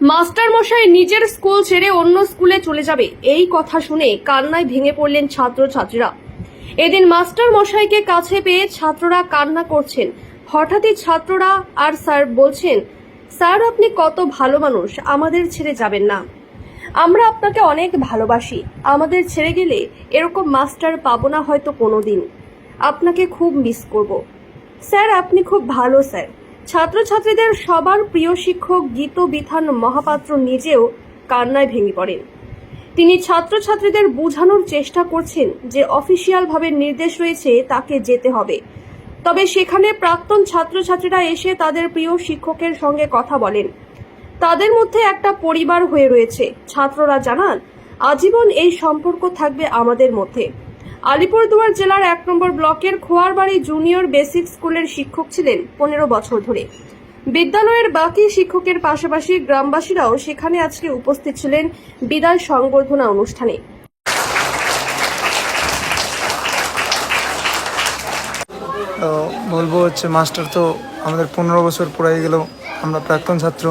Master মশাই নিজের school ছেড়ে অন্য স্কুলে চলে যাবে। এই কথা শুনে কান্নায় ভেঙে পড়লেন ছাত্রছাত্রীরা। এদিন মাস্টার মশাইকে কাছে পেয়ে ছাত্ররা কান্না করছেন। হঠাৎই ছাত্ররা আর স্যার বলছেন, স্যার, আপনি কত ভালো মানুষ, আমাদের ছেড়ে যাবেন না। আমরা আপনাকে অনেক ভালোবাসি। আমাদের ছেড়ে গেলে এরকম মাস্টার পাবো না হয়তো কোনোদিন। আপনাকে খুব মিস করব। স্যার, আপনি খুব ভালো, স্যার। ছাত্রছাত্রীদের সবার প্রিয় শিক্ষক গীত বিধান মহাপাত্র নিজেও কান্নায় ভেঙে পড়েন। তিনি ছাত্রছাত্রীদের বোঝানোর চেষ্টা করছেন যে অফিসিয়ালভাবে নির্দেশ রয়েছে তাকে যেতে হবে। তবে সেখানে প্রাক্তন ছাত্রছাত্রীরা এসে তাদের প্রিয় শিক্ষকের সঙ্গে কথা বলেন। তাদের মধ্যে একটা পরিবার হয়ে রয়েছে। ছাত্ররা জানান, আজীবন এই সম্পর্ক থাকবে আমাদের মধ্যে। আলিপুরদুয়ার জেলার এক নম্বর ব্লকের খোয়ারবাড়ি জুনিয়র বেসিক স্কুলের শিক্ষক ছিলেন পনেরো বছর ধরে। বিদ্যালয়ের বাকি শিক্ষকের পাশাপাশি গ্রামবাসীরাও সেখানে আজকে উপস্থিত ছিলেন বিদায় সংবর্ধনা অনুষ্ঠানে। তো বলব হচ্ছে মাস্টার তো আমাদের পনেরো বছর পড়াই গেল, আমরা প্রাক্তন ছাত্র,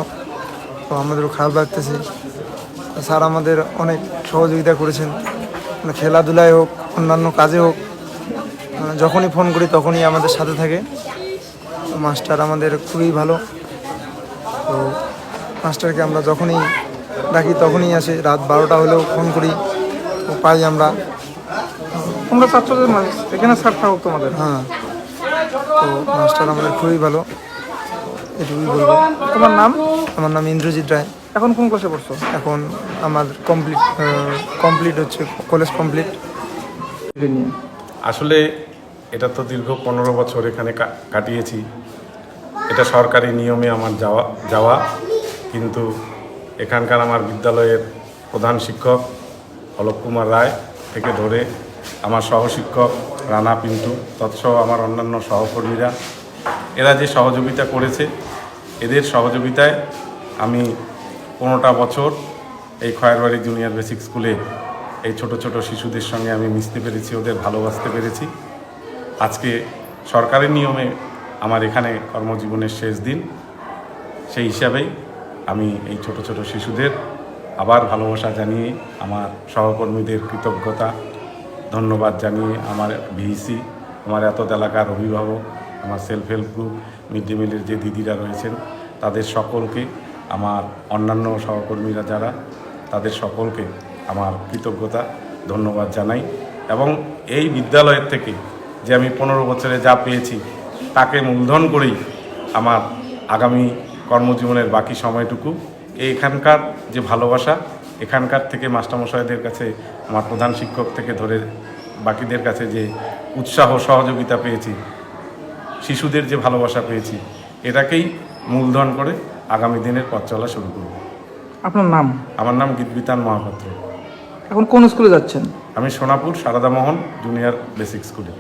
তো আমাদেরও খারাপ লাগতেছে। স্যার আমাদের অনেক সহযোগিতা করেছেন। খেলাধুলায় হোক অন্যান্য কাজে হোক যখনই ফোন করি তখনই আমাদের সাথে থাকে। মাস্টার আমাদের খুবই ভালো। তো মাস্টারকে আমরা যখনই ডাকি তখনই আসে রাত বারোটা হলেও ফোন করি তো পাই আমরা। তোমরা ছাত্রদের এখানে স্যার থাকুক তোমাদের। হ্যাঁ তো মাস্টার আমাদের খুবই ভালো। এটুকুই বলব। তোমার নাম? আমার নাম ইন্দ্রজিৎ রায়। এখন কোন ক্লাসে পড়ছো? এখন আমার কমপ্লিট কমপ্লিট হচ্ছে কলেজ কমপ্লিট আসলে এটা তো দীর্ঘ পনেরো বছর এখানে কা- কাটিয়েছি। এটা সরকারি নিয়মে আমার যাওয়া যাওয়া। কিন্তু এখানকার আমার বিদ্যালয়ের প্রধান শিক্ষক অলোক কুমার রায় থেকে ধরে আমার সহশিক্ষক রানা পিন্টু তৎসহ আমার অন্যান্য সহকর্মীরা। এরা যে সহযোগিতা করেছে এদের সহযোগিতায় আমি পনেরোটা বছর এই খয়েরবাড়ি জুনিয়র বেসিক স্কুলে এই ছোট ছোট শিশুদের সঙ্গে আমি মিশতে পেরেছি, ওদের ভালোবাসতে পেরেছি। আজকে সরকারের নিয়মে আমার এখানে কর্মজীবনের শেষ দিন। সেই হিসাবেই আমি এই ছোট ছোট শিশুদের আবার ভালোবাসা জানিয়ে, আমার সহকর্মীদের কৃতজ্ঞতা, ধন্যবাদ জানিয়ে আমার ভিসি, আমার এত এলাকার অভিভাবক, আমার self help group, mid day মিলের যে দিদিরা রয়েছেন, তাদের সকলকে আমার অন্যান্য সহকর্মীরা যারা, তাদের সকলকে আমার কৃতজ্ঞতা, ধন্যবাদ জানাই। এবং এই বিদ্যালয়ের থেকে যে আমি পনেরো বছরে যা পেয়েছি, তাকে মূলধন করেই আমার আগামী কর্মজীবনের বাকি সময়টুকু। এখানকার যে ভালোবাসা, এখানকার থেকে মাস্টারমশাইদের কাছে, আমার প্রধান শিক্ষক থেকে ধরে বাকিদের কাছে যে উৎসাহ, সহযোগিতা পেয়েছি, শিশুদের যে ভালোবাসা পেয়েছি, এটাকেই মূলধন করে আগামী দিনের পথ চলা শুরু করব। আপনার নাম? আমার নাম গীতবিতান মহাপাত্র। এখন কোন স্কুলে যাচ্ছেন? আমি সোনাপুর সারদামোহন জুনিয়র বেসিক স্কুলে।